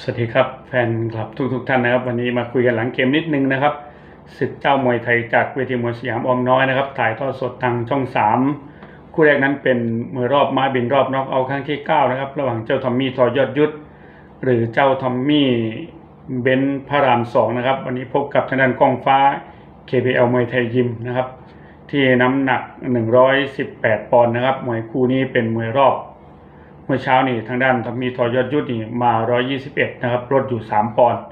สวัสดีครับแฟนคลับทุกทุกท่านนะครับ วันนี้มาคุยกันหลังเกมนิดนึงนะครับศึกเจ้ามวยไทยจากเวทีมวยสยามออมน้อยนะครับถ่ายทอดสดทางช่องสามคู่แรกนั้นเป็นมวยรอบมาบินรอบน็อกเอาครั้งที่เก้านะครับ ระหว่างเจ้าทอมมี่ทอยอดยุทธหรือเจ้าทอมมี่เบนพระรามสองนะครับ วันนี้พบกับทางด้านกองฟ้า KPL มวยไทยยิมนะครับ ที่น้ำหนัก 118 ปอนด์นะครับมวยคู่นี้เป็นมวยรอบ มื่อเช้านี่ทางด้านทมีทอยอดยุทธนี่มา 121 นะครับลดอยู่ 3 ปอนด์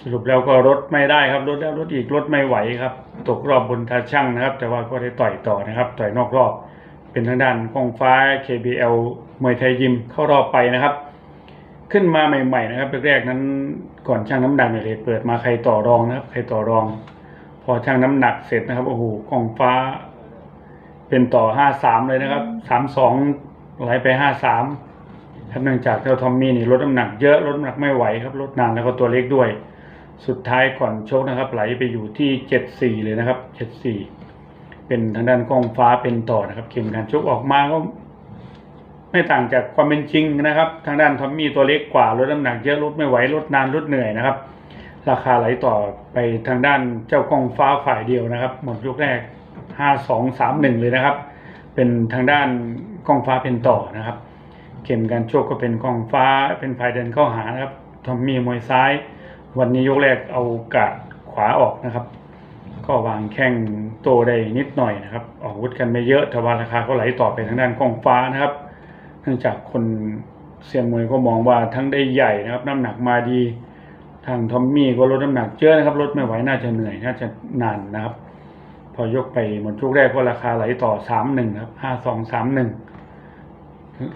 สรุปแล้วก็ลดไม่ได้ครับลดแล้วลดอีกลดไม่ไหวครับ ตกรอบบนทาช่างนะครับ แต่ว่าก็ได้ต่อยต่อนะครับ ต่อยนอกรอบ เป็นทางด้านกองฟ้า KBL มวยไทยยิมเข้ารอบไปนะครับ ขึ้นมาใหม่ ๆ นะครับแรกๆนั้นก่อนช่างน้ำหนักเนี่ยเลยเปิดมาใครต่อรองนะครับ ใครต่อรอง พอช่างน้ำหนักเสร็จนะครับโอ้โหกองฟ้า เป็นต่อห้าสามเลยนะครับสามสองไหลไปห้าสาม ครับเนื่องจากเจ้าทอมมี่นี่ลดน้ำหนักเยอะลดน้ำหนักไม่ไหวครับลดนานแล้วก็ตัวเล็กด้วย สุดท้ายก่อนชกนะครับ ไหลไปอยู่ที่เจ็ดสี่เลยนะครับเจ็ดสี่เป็นทางด้านกองฟ้าเป็นต่อนะครับเกมการชกออกมาก็ไม่ต่างจากความเป็นจริงนะครับ ทางด้านทอมมี่ตัวเล็กกว่าลดน้ำหนักเยอะลดไม่ไหวลดนานลดเหนื่อยนะครับ ราคาไหลต่อไปทางด้านเจ้ากองฟ้าฝ่ายเดียวนะครับ หมดยกแรกห้าสองสามหนึ่งเลยนะครับ เป็นทางด้านกองฟ้าเป็นต่อนะครับ เกมการโชคก็เป็นกองฟ้าเป็นฝ่ายเดินเข้าหานะครับทอมมี่มวยซ้าย วันนี้ยกแรกเอากาดขวาออกนะครับ ก็วางแข้งโตได้นิดหน่อยนะครับ ออกวุธกันไม่เยอะแต่ว่าราคาก็ไหลต่อไปทางด้านกองฟ้านะครับ เนื่องจากคนเซียนมวยก็มองว่าทั้งได้ใหญ่นะครับ น้ำหนักมาดี ทางทอมมี่ก็ลดน้ำหนักเยอะนะครับลดไม่ไหวน่าจะเหนื่อยน่าจะนานนะครับ พอยกไปหมดช่วงแรกก็ราคาไหลต่อสามหนึ่งครับห้าสองสามหนึ่ง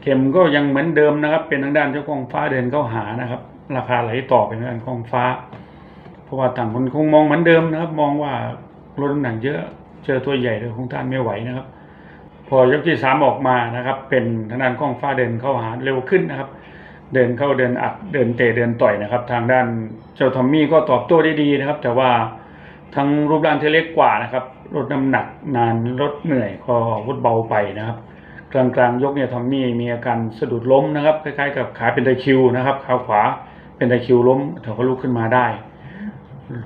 เข็มก็ยังเหมือนเดิมนะครับ เป็นทางด้านเจ้ากองฟ้าเดินเข้าหานะครับ ราคาไหลต่อเป็นทางด้านกองฟ้า เพราะว่าต่างคนคงมองเหมือนเดิมนะครับ มองว่าลดน้ำหนักเยอะเจอตัวใหญ่เลยคงต้านไม่ไหวนะครับ พอยกที่สามออกมานะครับ เป็นทางด้านกองฟ้าเดินเข้าหาเร็วขึ้นนะครับ เดินเข้าเดินอัดเดินเตะเดินต่อยนะครับ ทางด้านเจ้าทอมมี่ก็ตอบโต้ได้ดีนะครับ แต่ว่าทั้งรูปร่างที่เล็กกว่านะครับลดน้ำหนักนานลดเหนื่อยก็วุธเบาไปนะครับ กลางกลางยกเนี่ยทอมมี่มีอาการสะดุดล้มนะครับคล้ายๆ กับขาเป็นตะคิวนะครับขาขวาเป็นตะคิวล้มแต่ก็ลุกขึ้นมาได้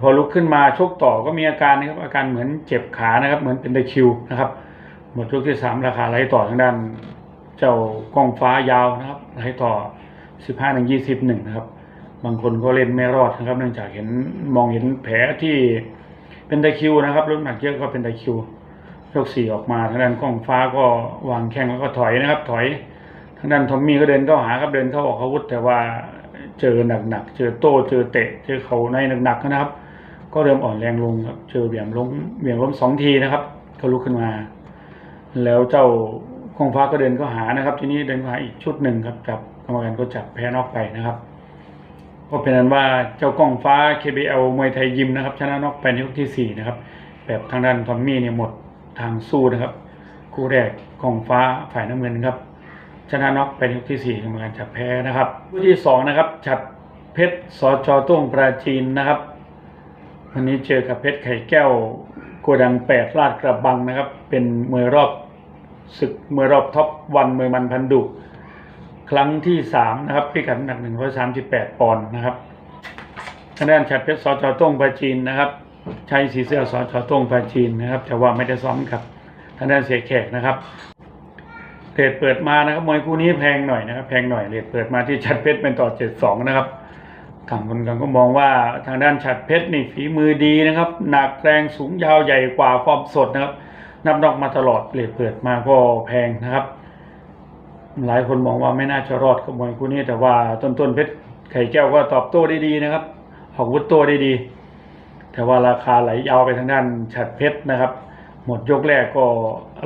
พอลุกขึ้นมาชกต่อก็มีอาการนะครับอาการเหมือนเจ็บขานะครับ เหมือนเป็นตะคิวนะครับหมดยกที่สามราคาไหลต่อทางด้าน เจ้ากองฟ้ายาวนะครับไหลต่อสิบห้าถึงยี่สิบหนึ่งนะครับ บางคนก็เล่นไม่รอดนะครับ เนื่องจากเห็นมองเห็นแผลที่เป็นตะคิวนะครับน้ำหนักเยอะก็เป็นตะคิว ยกสี่ออกมาทางด้านกองฟ้าก็วางแข้งแล้วก็ถอยนะครับ ถอยทางด้านทอมมี่ก็เดินเข้าหาครับเดินเข้าออกอาวุธ แต่ว่าเจอหนักๆเจอโต้เจอเตะ เจอเขาในหนักๆนะครับ ก็เริ่มอ่อนแรงลงครับ เจอเบี่ยงล้มเบี่ยงล้มสองทีนะครับก็ลุกขึ้นมา แล้วเจ้ากองฟ้าก็เดินเข้าหานะครับ ทีนี้เดินเข้าหาอีกชุดหนึ่งครับจับกรรมการก็จับแพ้นอกไปนะครับก็เป็นนั้นว่าเจ้ากองฟ้า KBL มวยไทยยิมนะครับชนะนอกไปในยกที่สี่นะครับแบบทางด้านทอมมี่เนี่ยหมด ทางสู้นะครับ คู่แรกกองฟ้าฝ่ายน้ำเงินครับ ชนะน็อกไปในยกที่สี่กรรมการจับแพ้นะครับคู่ที่สองนะครับ ฉัดเพชรสจต้งปราจีนนะครับ วันนี้เจอกับเพชรไข่แก้วโกดังแปดลาดกระบังนะครับ เป็นมวยรอบศึกมวยรอบท็อปวันมวยมันพันดุครั้งที่สามนะครับพิกัดน้ำหนักหนึ่งร้อยสามสิบแปดปอนด์นะครับทางด้านฉัดเพชรสจต้งปราจีนนะครับ ใช้สีเสื้อสจต้งปราจีนนะครับแต่ว่าไม่ได้ซ้อมกับทางด้านเสียแขกนะครับเรทเปิดมานะครับมวยคู่นี้แพงหน่อยนะครับแพงหน่อยเรทเปิดมาที่ชัดเพชรเป็นต่อเจ็ดสองนะครับต่างคนกันก็มองว่าทางด้านชัดเพชรนี่ฝีมือดีนะครับ หนักแรงสูงยาวใหญ่กว่าฟอร์มสดนะครับ นับนอกมาตลอดเรทเปิดมาก็แพงนะครับ หลายคนมองว่าไม่น่าจะรอดกับมวยคู่นี้ แต่ว่าต้นต้นเพชรไข่แก้วก็ตอบโต้ได้ดีนะครับออกวุธโต้ได้ดี แต่ว่าราคาไหลยาวไปทางด้านฉัดเพชรนะครับ หมดยกแรกก็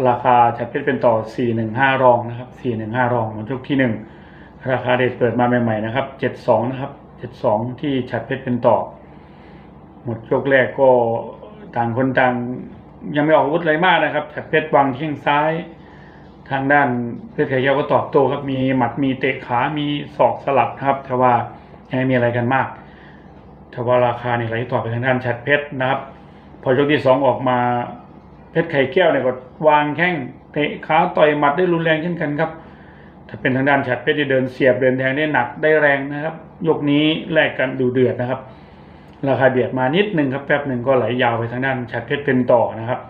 ราคาฉัดเพชรเป็นต่อ 415 รองนะครับ 415 รองหมดยกที่ 1 ราคาเด็ดเปิดมาใหม่ๆนะครับ 72 นะครับ 72 ที่ฉัดเพชรเป็นต่อ หมดยกแรกก็ต่างคนต่างยังไม่ออกอาวุธอะไรมากนะครับฉัดเพชรวางเที่ยงซ้าย ทางด้านเพชรไข่แก้วก็ตอบโต้ครับ มีหมัด มีเตะขา มีศอกสลับนะครับ แต่ว่ายังไม่มีอะไรกันมาก แต่ว่าราคาเนี่ยไหลต่อไปทางด้านฉัดเพชรนะครับ พอยกที่สองออกมาเพชรไข่แก้วเนี่ยก็วางแข้งเตะขาต่อยหมัดได้รุนแรงเช่นกันครับ ถ้าเป็นทางด้านฉัดเพชรเดินเสียบเดินแทงได้หนักได้แรงนะครับ ยกนี้แลกกันดูเดือดนะครับ ราคาเบียดมานิดนึงครับแป๊บหนึ่งก็ไหลยาวไปทางด้านฉัดเพชรเป็นต่อนะครับ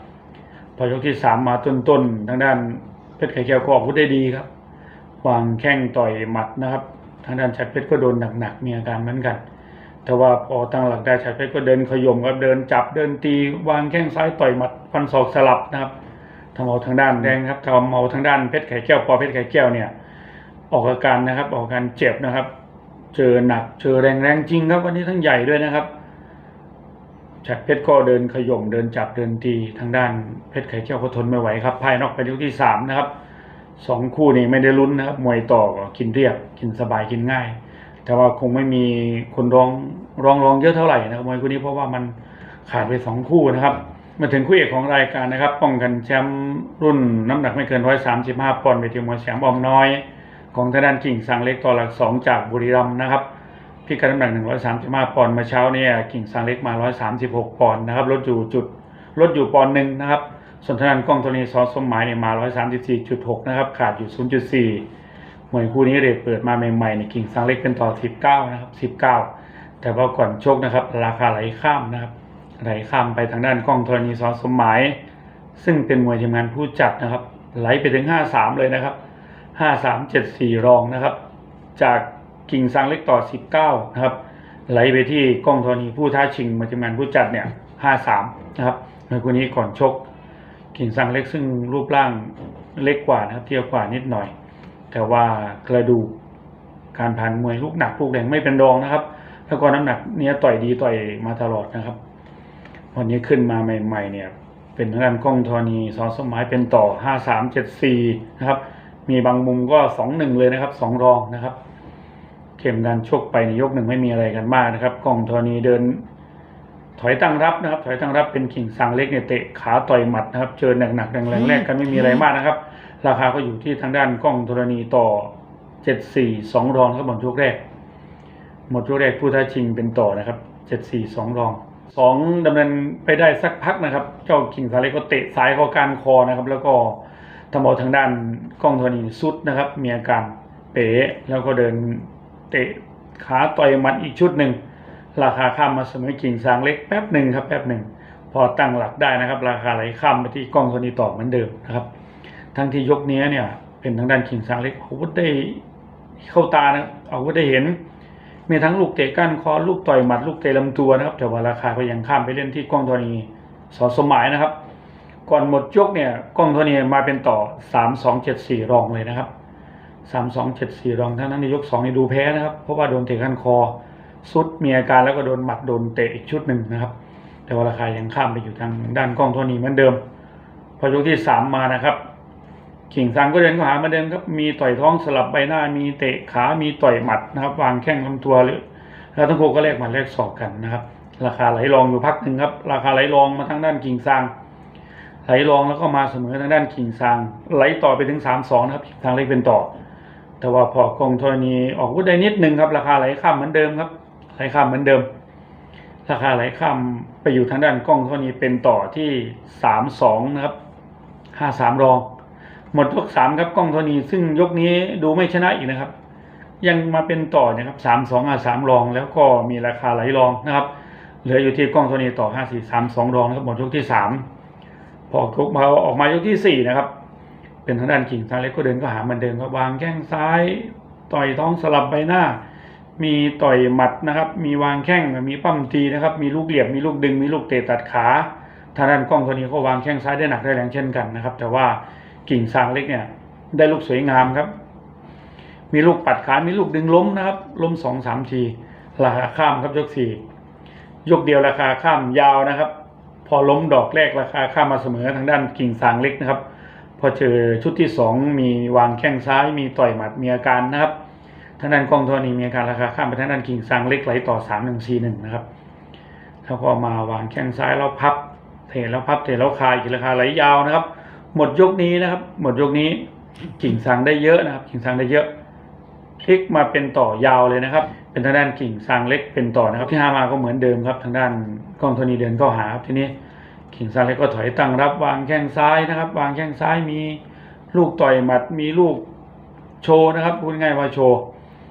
พอยกที่สามมาต้นๆทางด้านเพชรไข่แก้วก็ออกพุทได้ดีครับ วางแข้งต่อยหมัดนะครับ ทางด้านชัดเพชรก็โดนหนักๆมีอาการเหมือนกัน แต่ว่าพอตั้งหลักได้ชัดเพชรก็เดินขย่มครับเดินจับเดินตีวางแข้งซ้ายต่อยหมัดฟันศอกสลับนะครับทำเอาทางด้านแดงครับทำเอาทางด้านเพชรไข่แก้วปอเพชรไข่แก้วเนี่ย ออกอาการนะครับ ออกอาการเจ็บนะครับ เจอหนักเจอแรงแรงจริงครับ วันนี้ทั้งใหญ่ด้วยนะครับฉัดเพชรก็เดินขย่มเดินจับเดินตีทางด้านเพชรไข่แก้วก็ทนไม่ไหวครับพ่ายนอกไปยกที่สามนะครับสองคู่นี้ไม่ได้ลุ้นนะครับมวยต่อก็กินเรียบกินสบายกินง่าย แต่ว่าคงไม่มีคนร้องร้องร้องเยอะเท่าไหร่นะครับมวยคู่นี้เพราะว่ามันขาดไปสองคู่นะครับ มาถึงคู่เอกของรายการนะครับ ป้องกันแชมป์รุ่นน้ำหนักไม่เกินร้อยสามสิบห้าปอนด์เวทีมวยแสมออมน้อย ของทางด้านกิ่งสังเล็กต่อหลักสองจากบุรีรัมย์นะครับพิกัดน้ำหนัก135ปอนด์มื่อเช้าเนี่ยกิ่งซางเล็กมา136ปอนด์นะครับลดอยู่จุดลดอยู่ปอนด์หนึ่งนะครับส่วนทางด้านกล้องตัวนี้ซอสสมหมายเนี่ยมา134.6นะครับขาดอยู่0.4ห มวยคู่นี้เรทเปิดมาใหม่ๆในยกิ่งซางเล็กเป็นต่อ 19 นะครับ 19 แต่ว่าก่อนชกนะครับ ราคาไหลข้ามนะครับ ไหลข้ามไปทางด้านกล้องธรณีซอสสมหมาย ซึ่งเป็นมวยทีมงานผู้จัดนะครับ ไหลไปถึง 5-3 เลยนะครับ 5-3-7-4 รองนะครับ จากกิ่งซางเล็กต่อ 19 นะครับ ไหลไปที่กล้องธรณีผู้ท้าชิงมาทีมงานผู้จัดเนี่ย 5-3 นะครับในคู่นี้ก่อนชกกิ่งซางเล็กซึ่งรูปร่างเล็กกว่านะครับ เทียบกว่านิดหน่อย แต่ว่ากระดูกการผ่านมวยลูกหนักลูกแรงไม่เป็นรองนะครับ แล้วก็น้ำหนักเนี้ยต่อยดีต่อยมาตลอดนะครับวันนี้ขึ้นมาใหม่ๆเนี่ย เป็นทางด้านกล้องธรณีสอสมัยเป็นต่อ5374นะครับ มีบางมุมก็2-1เลยนะครับ2รองนะครับ เข็มการชกไปในยกหนึ่งไม่มีอะไรกันมากนะครับกล้องธรณีเดิน ถอยตั้งรับนะครับ ถอยตั้งรับเป็นขิงซางเล็กเนี่ยเตะขาต่อยหมัดนะครับ เจอหนักๆแรงๆแรกกันไม่มีอะไรมากนะครับ ราคาก็อยู่ที่ทางด้านกล้องธรณีต่อ 74 2 รองครับหมดยกแรก หมดยกแรกผู้ท้าชิงเป็นต่อนะครับ 74 2 รองสองดำเนินไปได้สักพักนะครับ เจ้าขิงซาเล็กก็เตะซ้ายเข้ากานคอนะครับ แล้วก็ทำเอาทางด้านกล้องธรณีสุดนะครับ มีอาการเป๋แล้วก็เดินเตะขาต่อยมัดอีกชุดหนึ่งราคาข้ามมาเสมอกิ่งซางเล็กแป๊บหนึ่งครับแป๊บหนึ่งพอตั้งหลักได้นะครับ ราคาไหลข้ามไปที่กล้องโทนีต่อเหมือนเดิมนะครับ ทั้งที่ยกนี้เนี่ยเป็นทางด้านกิ่งซางเล็กอาวุธได้เข้าตานะอาวุธได้เห็น มีทั้งลูกเตะก้านคอลูกต่อยหมัดลูกเตะลำตัวนะครับ แต่ว่าราคาก็ยังข้ามไปเล่นที่กล้องโทนีสอสมหมายนะครับ ก่อนหมดยกเนี่ยกล้องโทนีมาเป็นต่อสามสองเจ็ดสี่รองเลยนะครับสามสองเจ็ดสี่รองทั้งนั้นในยกสองนี่ดูแพ้นะครับ เพราะว่าโดนเตะก้านคอสุดมีอาการแล้วก็โดนหมัดโดนเตะอีกชุดหนึ่งนะครับ แต่ว่าราคายังข้ามไปอยู่ทางด้านกล้องโทนีเหมือนเดิม พอยกที่สามมานะครับ ขิงซังก็เดินเข้าหามือนเดิมครับมีต่อยท้องสลับใบหน้า มีเตะขา มีต่อยหมัดนะครับ วางแข้งลำตัวหรือแล้วทั้งคู่ก็แลกหมัดแลกศอกกันนะครับ ราคาไหลรองอยู่พักหนึ่งครับ ราคาไหลรองมาทางด้านกิ่งซาง ไหลรองแล้วก็มาเสมอทางด้านกิ่งซาง ไหลต่อไปถึงสามสองนะครับกิ่งซางเล็กเป็นต่อ แต่ว่าพอกองธรณีออกวุฒิได้นิดนึงครับ ราคาไหลข้ามเหมือนเดิมครับ ไหลข้ามเหมือนเดิม ราคาไหลข้ามไปอยู่ทางด้านกล้องธรณีเป็นต่อที่สามสองนะครับห้าสามรอง หมดยกสามครับกล้องธรณีซึ่งยกนี้ดูไม่ชนะอีกนะครับ ยังมาเป็นต่อนะครับสามสองห้าสามรองแล้วก็มีราคาไหลรองนะครับ เหลืออยู่ที่กล้องธรณีต่อห้าสี่สามสองรองนะครับหมดยกที่สามพอยกมาออกมายกที่สี่นะครับ เป็นทางด้านกิ่งซางเล็กก็เดินก็หาเหมันเดิมครับวางแข้งซ้าย ต่อยท้องสลับใบหน้า มีต่อยหมัดนะครับ มีวางแข้งมีปั้มตีนะครับ มีลูกเหลี่ยมมีลูกดึงมีลูกเตะตัดขาทางด้านกล้องตัวนี้ก็วางแข้งซ้ายได้หนักได้แรงเช่นกันนะครับ แต่ว่า กิ่งซางเล็กเนี่ย ได้ลูกสวยงามครับ มีลูกปัดขา มีลูกดึงล้มนะครับ ล้มสองสามทีราคาข้ามครับยกสี่ยกเดียวราคาข้ามยาวนะครับ พอล้มดอกแรกราคาข้ามมาเสมอทางด้านกิ่งซางเล็กนะครับ พอเจอชุดที่สองมีวางแข้งซ้าย มีต่อยหมัดมีอาการนะครับทางด้านกล้องโทนีมีอาการราคาข้ามไปทางด้านกิ่งซางเล็กไหลต่อสามหนึ่งสี่หนึ่งนะครับแล้วก็มาวางแข้งซ้ายแล้วพับเทแล้วพับเทแล้วคายอีกราคาไหลยาวนะครับ หมดยกนี้นะครับ หมดยกนี้กิ่งซางได้เยอะนะครับ กิ่งซางได้เยอะพลิกมาเป็นต่อยาวเลยนะครับ เป็นทางด้านกิ่งซางเล็กเป็นต่อนะครับที่ห้ามาก็เหมือนเดิมครับ ทางด้านกล้องโทนีเดินเข้าหาครับทีนี้ขิงซางเล็กก็ถอยตั้งรับ วางแข้งซ้ายนะครับ วางแข้งซ้ายมีลูกต่อยหมัดมีลูกโชว์นะครับพูดง่ายว่าโชว์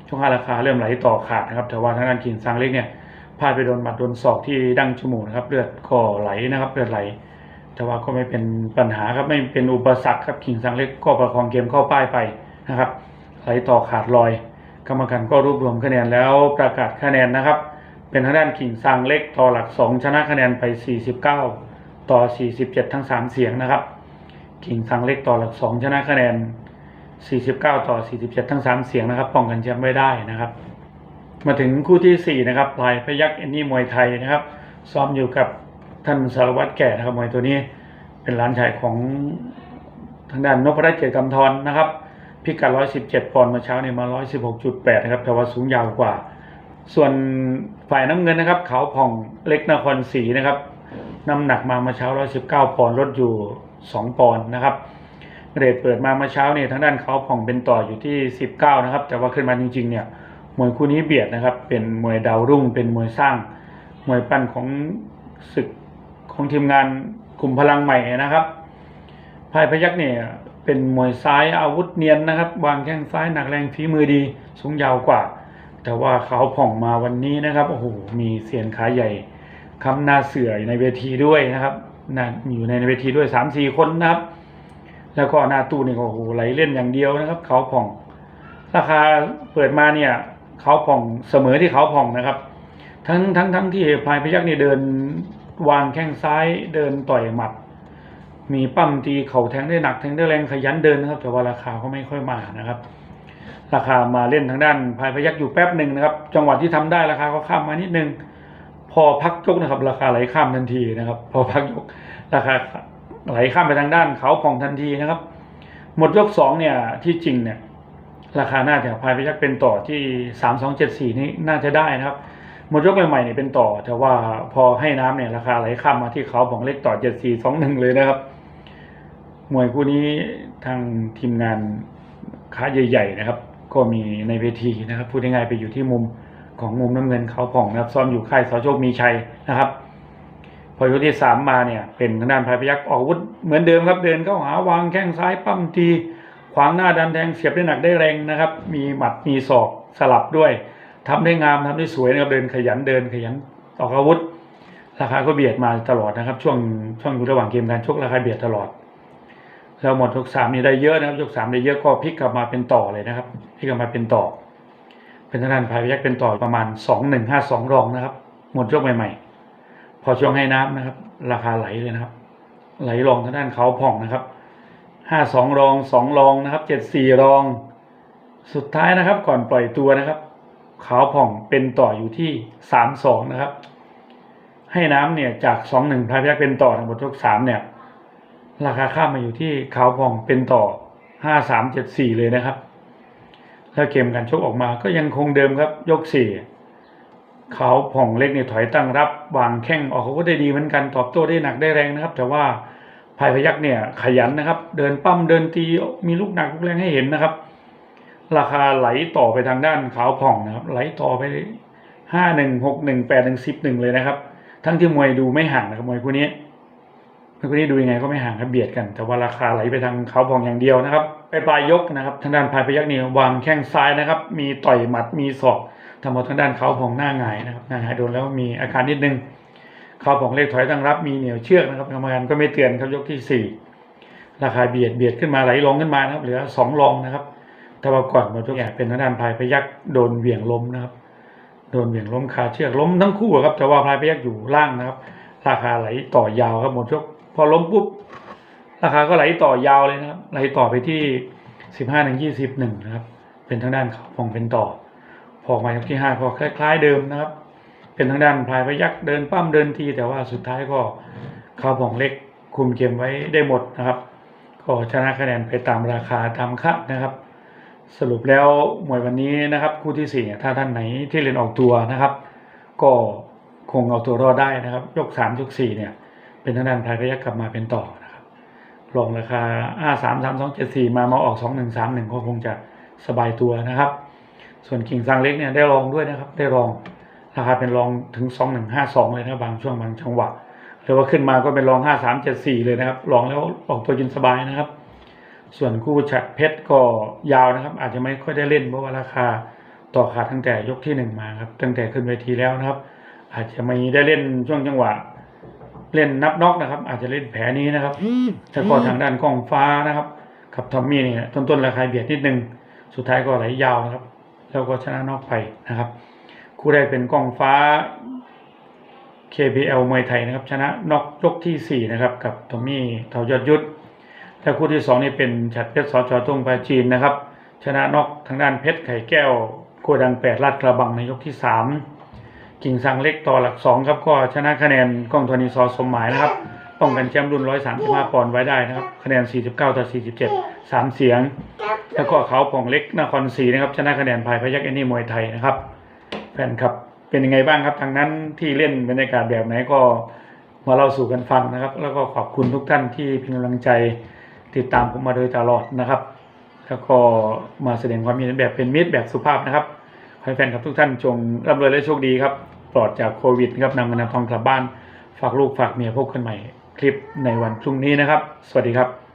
ช่วงห้าราคาเริ่มไหลต่อขาดนะครับ แต่ว่าทางด้านกิ่งซางเล็กเนี่ยพลาดไปโดนหมัดโดนศอกที่ดั้งจมูกนะครับ เลือดก็ไหลนะครับ เลือดไหล แต่ว่าก็ไม่เป็นปัญหาครับไม่เป็นอุปสรรคครับกิ่งซางเล็กก็ประคองเกมเข้าป้ายไปนะครับไหลต่อขาดลอย กรรมการก็รวบรวมคะแนนแล้วประกาศคะแนนนะครับ เป็นทางด้านกิ่งซางเล็กต่อหลัก 2 ชนะคะแนนไป 49 ต่อ 47 ทั้ง 3 เสียงนะครับกิ่งซางเล็กต่อหลัก 2 ชนะคะแนน 49 ต่อ 47 ทั้ง 3 เสียงนะครับป้องกันแชมป์ไม่ได้นะครับ มาถึงคู่ที่ 4 นะครับพลายพยักเอนนี่มวยไทยนะครับ ซ้อมอยู่กับ ท่านสารวัตรแก่นะครับมวยตัวนี้เป็นหลานชายของทางด้านนพรัตน์เกียรติกำธรนะครับ พิกัด 117 ปอนด์มื่อเช้าเนี่ยมา 116.8 นะครับ แต่ว่าสูงยาวกว่า ส่วนฝ่ายน้ำเงินนะครับเขาผ่องเล็กนครศรีนะครับน้ำหนักมาเมื่อเช้า 119 ปอนด์ลดอยู่ 2 ปอนด์นะครับเรทเปิดมามื่อเช้าเนี่ยทางด้านเขาผ่องเป็นต่ออยู่ที่ 19 นะครับ แต่ว่าขึ้นมาจริงๆเนี่ยมวยคู่นี้เบียดนะครับ เป็นมวยดาวรุ่ง เป็นมวยสร้าง มวยปั้นของศึก ของทีมงานกลุ่มพลังใหม่นะครับพายพยักเนี่ยเป็นมวยซ้ายอาวุธเนียนนะครับ วางแข้งซ้ายหนักแรงฝีมือดีสูงยาวกว่า แต่ว่าเขาผ่องมาวันนี้นะครับโอ้โหมีเสียนขาใหญ่คำหน้าเสืออยู่ในเวทีด้วยนะครับนะอยู่ในเวทีด้วยสามสี่คนนะครับ แล้วก็หน้าตู้นี่ก็โอ้โหไหลเล่นอย่างเดียวนะครับ เขาผ่อง ราคาเปิดมาเนี่ยเขาผ่องเสมอที่เขาผ่องนะครับ ทั้งทั้งทั้งที่พายพยักเนี่ยเดิน วางแข้งซ้ายเดินต่อยหมัด มีปั้มตีเข่าแทงได้หนักแทงได้แรงขยันเดินนะครับ แต่ว่าราคาก็ไม่ค่อยมานะครับ ราคามาเล่นทางด้านพายพยักอยู่แป๊บหนึ่งนะครับ จังหวะที่ทำได้ราคาก็ข้ามมานิดนึง พอพักยกนะครับ ราคาไหลข้ามทันทีนะครับ พอพักยกราคาไหลข้ามไปทางด้านเขาผ่องทันทีนะครับ หมดยกสองเนี่ยที่จริงเนี่ยราคาหน่าจะพายพยักเป็นต่อที่สามสองเจ็ดสี่นี่น่าจะได้นะครับ หมดยกใหม่ๆเนี่ยเป็นต่อ แต่ว่าพอให้น้ำเนี่ยราคาไหลข้ามมาที่เขาของเล็กต่อเจ็ดสี่สองหนึ่งเลยนะครับมวยคู่นี้ทางทีมงานค้าใหญ่ ๆ นะครับ ก็มีในเวทีนะครับพูดง่ายๆไปอยู่ที่มุมของมุมน้ำเงินเขาผ่องนะครับ ซ้อมอยู่ค่ายสโชคมีชัยนะครับ พอยกที่สามมาเนี่ย เป็นทางด้านพายพยักออกวุธเหมือนเดิมครับเดินเข้าหาวางแข้งซ้ายปั้มทีขวางหน้าดันแทงเสียบได้หนักได้แรงนะครับ มีหมัดมีศอกสลับด้วย ทำได้งามทำได้สวยนะครับเดินขยันเดินขยันออกอาวุธ ราคาก็เบียดมาตลอดนะครับ ช่วงช่วงอยู่ระหว่างเกมการชกราคาเบียดตลอดแล้วหมดยกสามนี่ได้เยอะนะครับยกสามได้เยอะก็พลิกกลับมาเป็นต่อเลยนะครับพลิกกลับมาเป็นต่อ เป็นทางด้านพายพยักเป็นต่อประมาณสองหนึ่งห้าสองรองนะครับ หมดยกใหม่ๆ พอช่วงให้น้ำนะครับ ราคาไหลเลยนะครับ ไหลลงทางด้านเขาผ่องนะครับห้าสองรองสองรองนะครับเจ็ดสี่รอง สุดท้ายนะครับ ก่อนปล่อยตัวนะครับ ขาวผ่องเป็นต่ออยู่ที่สามสองนะครับ ให้น้ำเนี่ยจากสองหนึ่งพายพยักเป็นต่อทั้งหมดยกสามเนี่ย ราคาข้ามมาอยู่ที่ขาวผ่องเป็นต่อห้าสามเจ็ดสี่เลยนะครับ แล้วเกมการชกออกมาก็ยังคงเดิมครับยกสี่ขาวผ่องเล็กเนี่ยถอยตั้งรับวางแข้งออกเขาก็ได้ดีเหมือนกันตอบโต้ได้หนักได้แรงนะครับ แต่ว่าภายพยักเนี่ยขยันนะครับ เดินปั้มเดินตีมีลูกหนักลูกแรงให้เห็นนะครับ ราคาไหลต่อไปทางด้านขาวผ่องนะครับ ไหลต่อไปห้าหนึ่งหกหนึ่งแปดหนึ่งสิบหนึ่งเลยนะครับ ทั้งที่มวยดูไม่ห่างนะครับมวยคู่นี้มวยคู่นี้ดูยังไงก็ไม่ห่างครับเบียดกัน แต่ว่าราคาไหลไปทางขาวผ่องอย่างเดียวนะครับ ไปปลายยกนะครับ ทางด้านภายพยักนี่วางแข้งซ้ายนะครับ มีต่อยหมัดมีศอกทำเอาทางด้านขาวผ่องหน้าหงายนะครับหน้าหงายโดนแล้วมีอาการนิดนึงข้าผ่องเลขถอยตั้งรับมีเหนียวเชือกนะครับกรรมการก็ไม่เตือนครับยกที่สี่ราคาเบียดเบียดขึ้นมาไหลลงขึ้นมานะครับ เหลือสองรองนะครับ แต่ว่าก่อนหมดยกแอบเป็นทางด้านพลายพยักโดนเหวี่ยงล้มนะครับ โดนเหวี่ยงล้มคาเชือกล้มทั้งคู่ครับแต่ว่าพลายพยักอยู่ล่างนะครับ ราคาไหลต่อยาวครับหมดยกพอล้มปุ๊บราคาก็ไหลต่อยาวเลยนะครับไหลต่อไปที่สิบห้าถึงยี่สิบหนึ่งนะครับ เป็นทางด้านเขาผ่องเป็นต่อ พอมายกที่ห้าก็คล้าย ๆเดิมนะครับ เป็นทางด้านพลายพยักเดินปั้มเดินที แต่ว่าสุดท้ายก็เขาผ่องเล็กคุมเกมไว้ได้หมดนะครับ ก็ชนะคะแนนไปตามราคาตามค่านะครับ สรุปแล้วมวยวันนี้นะครับคู่ที่สี่ถ้าท่านไหนที่เรียนออกตัวนะครับ ก็คงเอาตัวรอดได้นะครับ ยกสามยกสี่เนี่ย เป็นทางด้านพลายพยักลับมาเป็นต่อนะครับลงราคาอ้าสามสามสองเจ็ดสี่มามาออกสองหนึ่งสามหนึ่งก็คงจะสบายตัวนะครับ ส่วนกิ่งซางเล็กเนี่ยได้ลองด้วยนะครับ ได้ลองราคาเป็นรองถึงสองหนึ่งห้าสองเลยนะบางช่วงบางจังหวะหรือว่าขึ้นมาก็เป็นรองห้าสามเจ็ดสี่เลยนะครับลองแล้วออกตัวยินสบายนะครับ ส่วนคู่ฉัดเพชรก็ยาวนะครับ อาจจะไม่ค่อยได้เล่นเพราะว่าราคาต่อขาดตั้งแต่ยกที่หนึ่งมาครับ ตั้งแต่ขึ้นเวทีแล้วนะครับ อาจจะไม่ได้เล่นช่วงจังหวะ เล่นนับน็อกนะครับ อาจจะเล่นแผลนี้นะครับแล้วก็ทางด้านกล้องฟ้านะครับกับทอมมี่เนี่ยต้นๆราคาเบียดนิดนึงสุดท้ายก็ไหลยาวนะครับ แล้วก็ชนะน็อกไปนะครับ คู่แรกเป็นกล้องฟ้า KPL มวยไทยนะครับ ชนะน็อกยกที่ 4 นะครับ กับทอมมี่เทายอดยุทธ และคู่ที่2นี่เป็นฉัดเพชรสจตุ้งปาจีนนะครับ ชนะนอกทางด้านเพชรไข่แก้วโกดังแปดลาดกระบังในยกที่3กิ่งสังเล็กต่อหลัก2ครับก็ชนะคะแนนกล้องธรณีซอสมหมายนะครับป้องกันแชมป์รุ่น 135 ปอนด์ไว้ได้นะครับ คะแนน 49 ต่อ 47 3 เสียง แล้วก็เขาผ่องเล็กนครศรีนะครับ ชนะคะแนนภายพยักแอนนี่มวยไทยนะครับ แฟนคลับ เป็นยังไงบ้างครับ ทางนั้นที่เล่นบรรยากาศแบบไหนก็มาเล่าสู่กันฟังนะครับ แล้วก็ขอบคุณทุกท่านที่เป็นกำลังใจ ติดตามผมมาโดยตลอดนะครับ แล้วก็มาแสดงความยินดีแบบเป็นมิตรแบบสุภาพนะครับขอให้แฟนคลับทุกท่านจงร่ำรวยและโชคดีครับ ปลอดจากโควิดครับนำเงินนำทองกลับบ้าน ฝากลูกฝากเมียพบกันใหม่คลิปในวันพรุ่งนี้นะครับ สวัสดีครับ